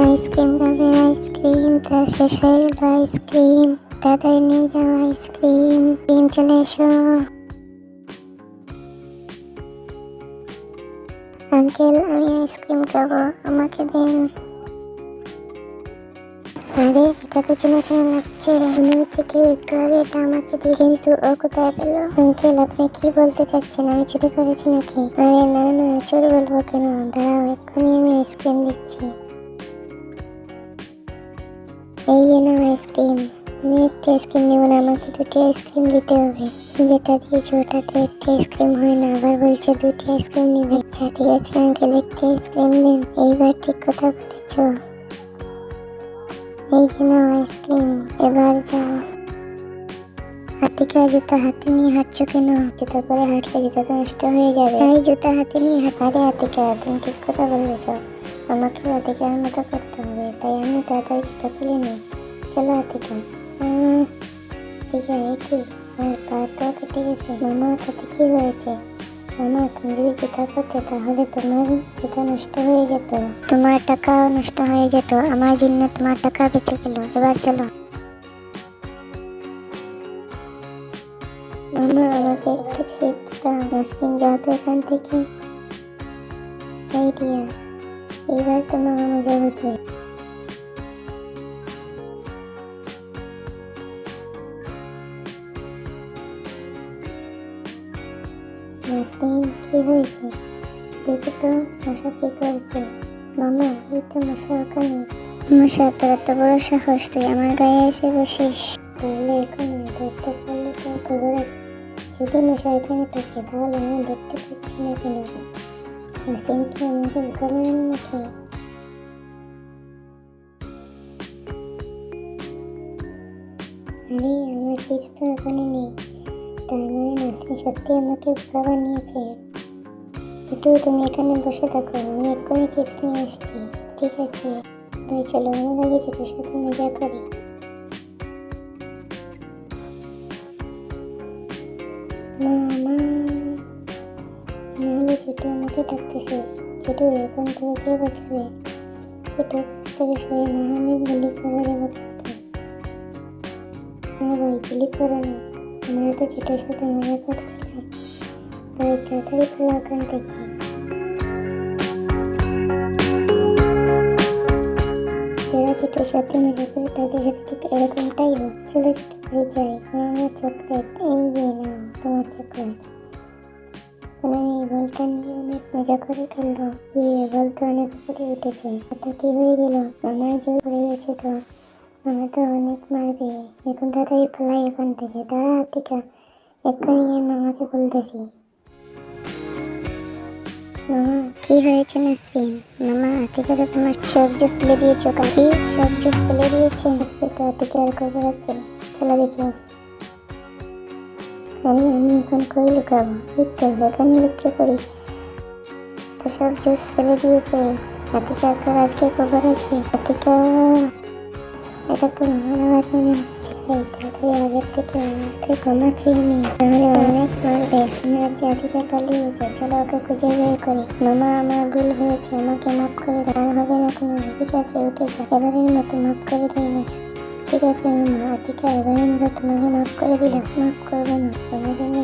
Ice cream ice cream তার শেষ ice cream তাড়াতাড়ি নিয়ে যাও আইসক্রিম ক্রিম চলে এসো আঙ্কেল আমি আইসক্রিম খাব, আমাকে দিন। আরে, এটা তো চেনা চেনা লাগছে। মনে হচ্ছে কেউ একটু আগে এটা আমাকে দিয়ে কিন্তু ও কোথায় পেল? আঙ্কেল আপনি কি বলতে চাচ্ছেন? আমি চুরি করেছি নাকি? আরে না না, চোর বলব কেন? দাঁড়াও, এক্ষুনি আমি আইসক্রিম দিচ্ছি। এই যে আইসক্রিম। আমি একটি আইসক্রিম নেব না, আমাকে দুটি আইসক্রিম দিতে হবে। যেটা দিয়েছ ওটাতে একটি আইসক্রিম হয় না, আবার বলছো দুটি আইসক্রিম নিবে। আচ্ছা ঠিক আছে, আঙ্কেল, একটি আইসক্রিম দিন। এইবার ঠিক কথা বলেছ। এই যে আইসক্রিম, এবার যাও। হাতিকা জুতা হাতে নিয়ে হাঁটছো কেন? জুতা পরে হাঁটলে জুতা তো নষ্ট হয়ে যাবে। তাই জুতা হাতে নিয়ে হাঁট হাতিকা তুমি ঠিক কথা বলেছ। আমাকেও হাতিকার মতো করতে হবে তাই আমি তাড়াতাড়ি জুতা খুলে নিই। চলো আহ, হাতিকা এ কি? আমার পা তো কেটে গেছে। মামা তাতে কি হয়েছে? মামা তুমি যদি জুতা পরতে তাহলে তোমার জুতা নষ্ট হয়ে যেত। তোমার টাকাও নষ্ট হয়ে যেত। আমার জন্য তোমার টাকা বেঁচে গেল। এবার চলো। মামা আমাকে একটু চিপস দাও। নাসরিন যাও তো এখান থেকে। আইডিয়া তো মামা মজা বুঝবে নাসরিন কি হয়েছে? তো মশা কি করছে? মামা, এই তো মশা ওখানে। মশা তোর এত বড় সাহস, তুই আমার গায়ে এসে বসিস। তাহলে এখানে ধরতে পারলে তোর খবর আছে। যদি মশা এখানে থাকে, তাহলে আমি দেখতে পাচ্ছি না কেন? কি আমাকে বোকা বানানো নাকি আরে, আমার চিপস তো এখানে নেই। তার মানে নাসরিন সত্যি আমাকে বোকা বানিয়েছে একটু তুমি এখানে বসে থাকো, আমি এক্ষুনি চিপস নিয়ে এসেছি ঠিক আছে? ভাই, চলো আমরা আগে ছোটোর সাথে মজা করি। মা মা। নাহলে ছোটো আমাকে ডাকতেছে ছোটো এখন থেকে কে বাঁচাবে? ছোটোর কাছ থেকে সরে না হলে গুলি করে দেবো কিন্তু না ভাই, গুলি করো না। আমরা তো ছোটোর সাথে মজা করছিলাম। ভাই, তাড়াতাড়ি ফেলা ওখান থেকে। যারা ছোটোর সাথে মজা করে, তাদের সাথে ঠিক এরকমটাই হোক। চলো ছোটো করে আমার চকলেট, এই যে নাও, তোমার চকলেট। এখন আমি বলটা নিয়ে অনেক মজা করে খেলব। ইয়ে বল তো অনেক উপরে উঠেছে। এটা কি হয়ে গেল? মামায় যে পড়ে গেছে তো। মামা তো অনেক মারবে। এখন তাড়াতাড়ি ফেলাই এখান থেকে। দাঁড়া হাতিকা এক্ষুনি গিয়ে মামাকে বলতেছি। মামা, কি হয়েছে নাসরিন? মামা হাতিকা তো তোমার সব জুস ফেলে দিয়েছ। কাকি, সব জুস ফেলে দিয়েছে? আজকে তো হাতিকা আর খবর আছে। চলো দেখি। আরে আমি এখন কই লুকাবো? এই তো, এখানে লুকিয়ে পড়ি। তো সব জুস ফেলে দিয়েছে। হাতিকা তোর আজকে খবর আছে? হাতিকা এটা তো মামার আওয়াজ মনে হচ্ছে। তাড়াতাড়ি আগের থেকে আমাকে ঘুমাচ্ছি নি। তাহলে অনেক মারবে। মনে হচ্ছে হাতিকা পালিয়েছে। চলো ওকে খুঁজে বের করি। মামা, আমার ভুল হয়েছে। আমাকে মাফ করে দাও। আর হবে না কোনো। ঠিক আছে, উঠে যা এবারের মতো মাফ করে দেয় না ঠিক আছে মামা হাতিকা এবারের মতো তোমাকে মাফ করে দিলাম। মাফ করব না। তোমার জন্য